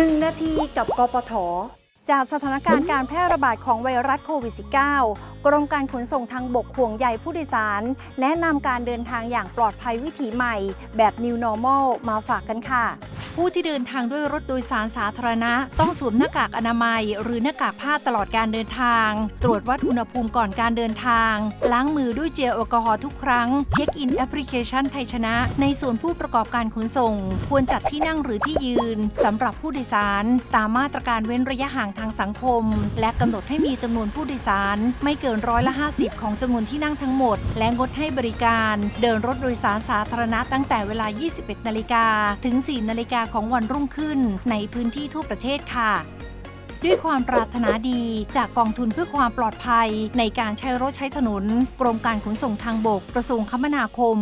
1 นาทีกับกปท จากสถานการณ์การแพร่ระบาดของไวรัสโควิด -19 กรมการขนส่งทางบกห่วงใยผู้โดยสาร แนะนำการเดินทางอย่างปลอดภัยวิถีใหม่ แบบ New Normal มาฝากกันค่ะ ผู้ที่เดินทางด้วยรถโดยสารสาธารณะ ต้องสวมหน้ากากอนามัย หรือหน้ากากผ้าตลอดการเดินทาง ตรวจวัดอุณหภูมิก่อนการเดินทาง ล้างมือด้วยเจลแอลกอฮอล์ทุกครั้ง เช็คอินแอปพลิเคชันไทยชนะ ในส่วนผู้ประกอบการขนส่ง ควรจัดที่นั่งหรือที่ยืนสำหรับผู้โดยสาร ตามมาตรการเว้นระยะห่างทางสังคม และกำหนดให้มีจำนวนผู้โดยสาร ไม่เกินร้อยละ 50 ของจำนวนที่นั่งทั้งหมด และงดให้บริการ เดินรถโดยสารสาธารณะตั้งแต่เวลา 21 นาฬิกาถึง 4 นาฬิกาของวันรุ่งขึ้นในพื้นที่ทั่วประเทศค่ะ ด้วยความปรารถนาดีจากกองทุนเพื่อความปลอดภัยในการใช้รถใช้ถนน กรมการขนส่งทางบกกระทรวงคมนาคม